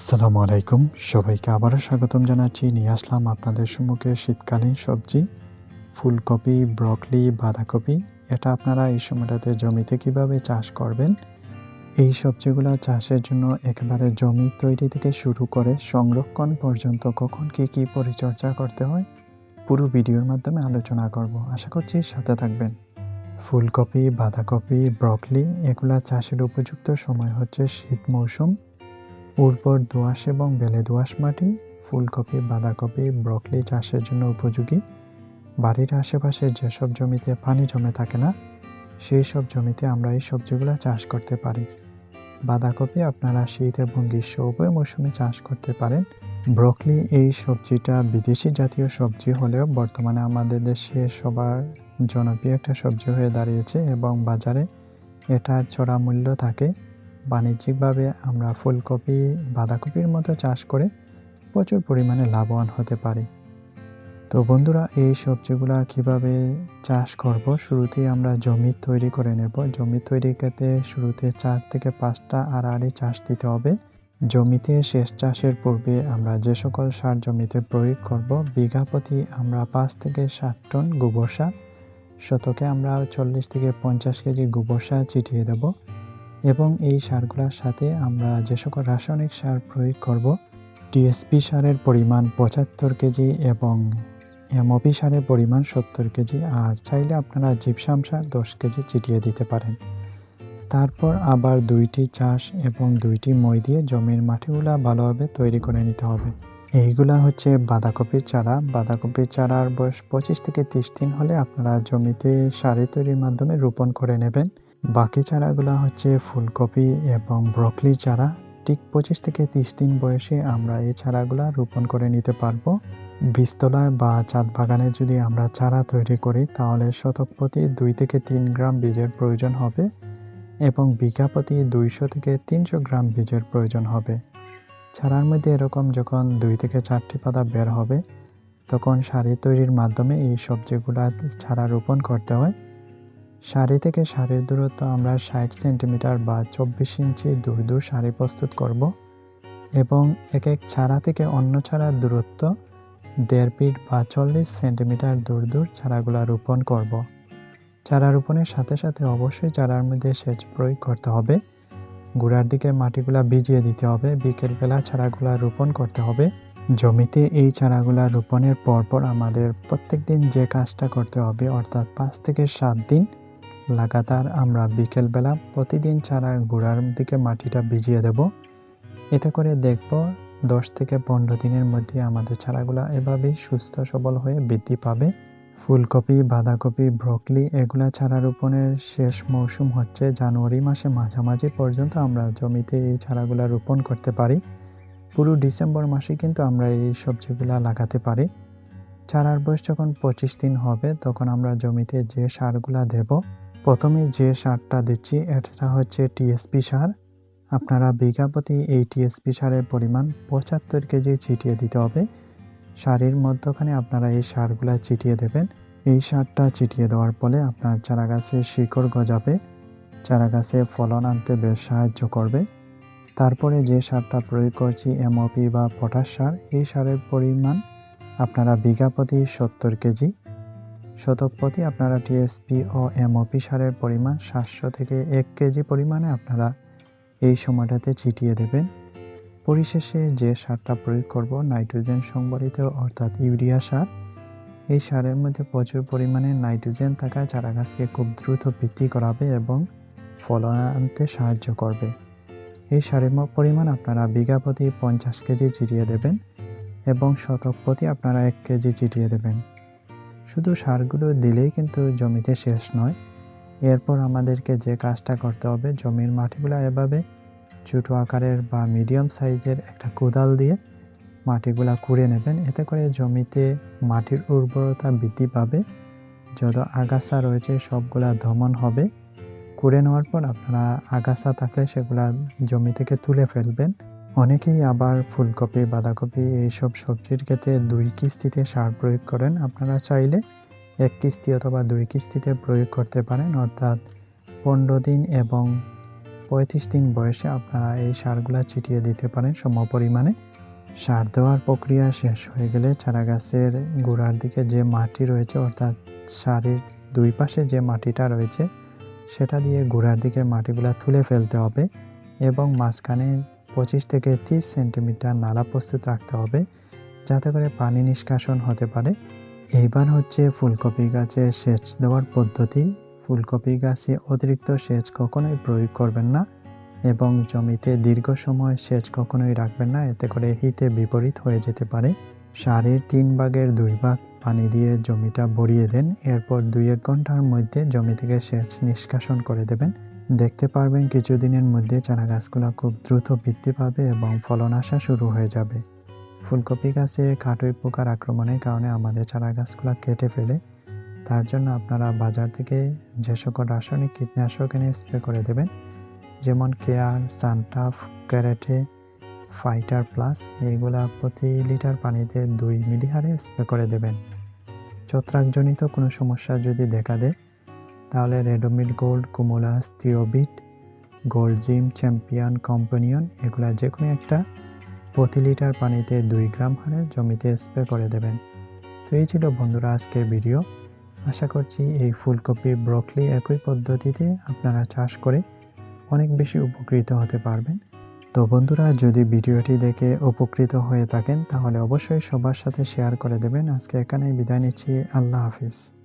আসসালামু আলাইকুম। সবাইকে আবারও স্বাগতম জানাচ্ছি। নিয়ে আসলাম আপনাদের সম্মুখে শীতকালীন সবজি, ফুলকপি, ব্রকলি, বাঁধাকপি। এটা আপনারা এই সময়টাতে জমিতে কীভাবে চাষ করবেন? এই সবজিগুলো চাষের জন্য একেবারে জমি তৈরি থেকে শুরু করে সংরক্ষণ পর্যন্ত কখন কী কী পরিচর্যা করতে হয়, পুরো ভিডিওর মাধ্যমে আলোচনা করব। আশা করছি সাথে থাকবেন। ফুলকপি, বাঁধাকপি, ব্রকলি, এগুলা চাষের উপযুক্ত সময় হচ্ছে শীত মৌসুম। উর্বর দোআঁশ এবং বেলে দোআঁশ মাটি, ফুলকপি, বাঁধাকপি, ব্রকলি চাষের জন্য উপযোগী। বাড়ির আশেপাশে যেসব জমিতে পানি জমে থাকে না, সেই সব জমিতে আমরা এই সবজিগুলো চাষ করতে পারি। বাঁধাকপি আপনারা শীত এবং গ্রীষ্ম উভয় মৌসুমে চাষ করতে পারেন। ব্রকলি এই সবজিটা বিদেশি জাতীয় সবজি হলেও বর্তমানে আমাদের দেশে সবার জনপ্রিয় একটা সবজি হয়ে দাঁড়িয়েছে এবং বাজারে এটার চড়া মূল্য থাকে বাণিজ্যিকভাবে আমরা ফুলকপি, বাঁধাকপির মতো চাষ করে প্রচুর পরিমাণে লাভবান হতে পারি। তো বন্ধুরা, এই সবজিগুলা কীভাবে চাষ করব? শুরুতেই আমরা জমি তৈরি করে নেব। জমি তৈরি করতে শুরুতে চার থেকে পাঁচটা আড়াআড়ি চাষ দিতে হবে। জমিতে শেষ চাষের পূর্বে আমরা যে সকল সার জমিতে প্রয়োগ করব, বিঘা প্রতি আমরা পাঁচ থেকে ষাট টন গোবর সার। শতকে আমরা চল্লিশ থেকে পঞ্চাশ কেজি গোবর সার ছিটিয়ে দেবো। এবং এই সারগুলোর সাথে আমরা যে সকল রাসায়নিক সার প্রয়োগ করব, টিএসপি সারের পরিমাণ পঁচাত্তর কেজি এবং এমওপি সারের পরিমাণ সত্তর কেজি, আর চাইলে আপনারা জিপসাম সার দশ কেজি চিটিয়ে দিতে পারেন। তারপর আবার দুইটি চাষ এবং দুইটি মই দিয়ে জমির মাটিগুলা ভালোভাবে তৈরি করে নিতে হবে। এইগুলা হচ্ছে বাঁধাকপির চারা। বাঁধাকপির চারার বয়স পঁচিশ থেকে তিরিশ দিন হলে আপনারা জমিতে সারি তৈরির মাধ্যমে রোপণ করে নেবেন। বাকি চারাগুলো হচ্ছে ফুলকপি এবং ব্রকলি চারা। ঠিক পঁচিশ থেকে তিরিশ দিন বয়সে আমরা এই চারাগুলো রোপণ করে নিতে পারব। বীজতলায় বা চাঁদ বাগানে যদি আমরা চারা তৈরি করি, তাহলে শতক প্রতি দুই থেকে তিন গ্রাম বীজের প্রয়োজন হবে এবং বিঘা প্রতি দুইশো থেকে তিনশো গ্রাম বীজের প্রয়োজন হবে। চারার মধ্যে এরকম যখন দুই থেকে চারটি পাতা বের হবে, তখন সারি তৈরির মাধ্যমে এই সবজিগুলা চারা রোপণ করতে হয়। সারি থেকে সারির দূরত্ব আমরা ষাট সেন্টিমিটার বা চব্বিশ ইঞ্চি দূর দূর সারি প্রস্তুত করব এবং এক এক চারা থেকে অন্য ছাড়ার দূরত্ব দেড় ফিট বা চল্লিশ সেন্টিমিটার দূর দূর চারাগুলা রোপণ করব। চারা রোপণের সাথে সাথে অবশ্যই চারার মধ্যে সেচ প্রয়োগ করতে হবে। গোড়ার দিকে মাটিগুলা ভিজিয়ে দিতে হবে। বিকেলবেলা চারাগুলা রোপণ করতে হবে। জমিতে এই চারাগুলা রোপণের পরপর আমাদের প্রত্যেক দিন যে কাজটা করতে হবে অর্থাৎ পাঁচ থেকে সাত দিন লাগাতার আমরা বিকেলবেলা প্রতিদিন চারার গোড়ার দিকে মাটিটা ভিজিয়ে দেব। এতে করে দেখব দশ থেকে পনেরো দিনের মধ্যে আমাদের চারাগুলা এভাবেই সুস্থ সবল হয়ে বৃদ্ধি পাবে। ফুলকপি, বাঁধাকপি, ব্রকলি এগুলা চারা রোপণের শেষ মৌসুম হচ্ছে জানুয়ারি মাসে মাঝামাঝি পর্যন্ত আমরা জমিতে এই চারাগুলা রোপণ করতে পারি। পুরো ডিসেম্বর মাসে কিন্তু আমরা এই সবজিগুলা লাগাতে পারি। চারার বয়স যখন পঁচিশ দিন হবে তখন আমরা জমিতে যে সারগুলা দেব প্রথমে যে সারটা দিচ্ছি, এটা হচ্ছে টিএসপি সার। আপনারা বিঘা প্রতি এই টিএসপি সারের পরিমাণ পঁচাত্তর কেজি ছিটিয়ে দিতে হবে। সারের মধ্যখানে আপনারা এই সারগুলা চিটিয়ে দেবেন। এই সারটা চিটিয়ে দেওয়ার ফলে আপনার চারা গাছে শিকড় গজাবে চারা গাছে ফলন আনতে বেশ সাহায্য করবে। তারপরে যে সারটা প্রয়োগ করছি এমওপি বা পটাশ সার, এই সারের পরিমাণ আপনারা বিঘা প্রতি সত্তর কেজি শতক প্রতি আপনারা টিএসপি ও এমওপি সারের পরিমাণ সাতশো থেকে এক কেজি পরিমাণে আপনারা এই সময়টাতে ছিটিয়ে দেবেন। পরিশেষে যে সারটা প্রয়োগ করব, নাইট্রোজেন সংবলিত অর্থাৎ ইউরিয়া সার, এই সারের মধ্যে প্রচুর পরিমাণে নাইট্রোজেন থাকায় চারা গাছকে খুব দ্রুত বৃদ্ধি করাবে এবং ফলন আনতে সাহায্য করবে। এই সারের পরিমাণ আপনারা বিঘা প্রতি পঞ্চাশ কেজি চিটিয়ে দেবেন এবং শতক প্রতি আপনারা এক কেজি চিটিয়ে দেবেন। শুধু সারগুলো দিলেই কিন্তু জমিতে শেষ নয়। এরপর আমাদেরকে যে কাজটা করতে হবে, জমির মাটিগুলো এভাবে ছোটো আকারের বা মিডিয়াম সাইজের একটা কোদাল দিয়ে মাটিগুলা কুড়ে নেবেন। এতে করে জমিতে মাটির উর্বরতা বৃদ্ধি পাবে। যত আগাছা রয়েছে সবগুলা দমন হবে। কুড়ে নেওয়ার পর আপনারা আগাছা থাকলে সেগুলা জমি থেকে তুলে ফেলবেন। অনেকেই আবার ফুলকপি, বাঁধাকপি এইসব সবজির ক্ষেত্রে দুই কিস্তিতে সার প্রয়োগ করেন। আপনারা চাইলে এক কিস্তি অথবা দুই কিস্তিতে প্রয়োগ করতে পারেন। অর্থাৎ পনেরো দিন এবং পঁয়ত্রিশ দিন বয়সে আপনারা এই সারগুলা ছিটিয়ে দিতে পারেন সম পরিমাণে সার দেওয়ার প্রক্রিয়া শেষ হয়ে গেলে চারা গাছের গোড়ার দিকে যে মাটি রয়েছে, অর্থাৎ সারের দুই পাশে যে মাটিটা রয়েছে, সেটা দিয়ে গোড়ার দিকে মাটিগুলা তুলে ফেলতে হবে এবং মাঝখানে পঁচিশ থেকে তিরিশ সেন্টিমিটার নালা প্রস্তুত রাখতে হবে যাতে করে পানি নিষ্কাশন হতে পারে। এইবার হচ্ছে ফুলকপি গাছে সেচ দেওয়ার পদ্ধতি। ফুলকপি গাছে অতিরিক্ত সেচ কখনোই প্রয়োগ করবেন না এবং জমিতে দীর্ঘ সময় সেচ কখনোই রাখবেন না। এতে করে হিতে বিপরীত হয়ে যেতে পারে। সারের তিন ভাগের দুই ভাগ পানি দিয়ে জমিটা ভরিয়ে দেন। এরপর দুই এক ঘণ্টার মধ্যে জমি থেকে সেচ নিষ্কাশন করে দেবেন। দেখতে পারবেন কিছুদিনের মধ্যে চারা গাছগুলো খুব দ্রুত বৃদ্ধি পাবে এবং ফলন আসা শুরু হয়ে যাবে। ফুলকপি গাছে কাটুই পোকার আক্রমণের কারণে আমাদের চারা গাছগুলো কেটে ফেলে। তার জন্য আপনারা বাজার থেকে যে সকল রাসায়নিক কীটনাশক এনে স্প্রে করে দেবেন, যেমন Care, Suntaf, Karate, Fighter Plus, এইগুলা প্রতি লিটার পানিতে দুই মিলি হারে স্প্রে করে দেবেন। ছত্রাকজনিত কোনো সমস্যা যদি দেখা দেয় তাহলে Ridomil Gold কুমোলাস থিওবিট gold gym, champion, companion, এগুলো যে কোনো একটা প্রতি লিটার পানিতে দুই গ্রাম হারে জমিতে স্প্রে করে দেবেন। তো এই ছিল বন্ধুরা আজকের ভিডিও। আশা করছি এই ফুলকপি, ব্রকলি একই পদ্ধতিতে আপনারা চাষ করে অনেক বেশি উপকৃত হতে পারবেন। তো বন্ধুরা, যদি ভিডিওটি দেখে উপকৃত হয়ে থাকেন, তাহলে অবশ্যই সবার সাথে শেয়ার করে দেবেন। আজকে এখানেই বিদায় নিচ্ছি। আল্লাহ হাফিজ।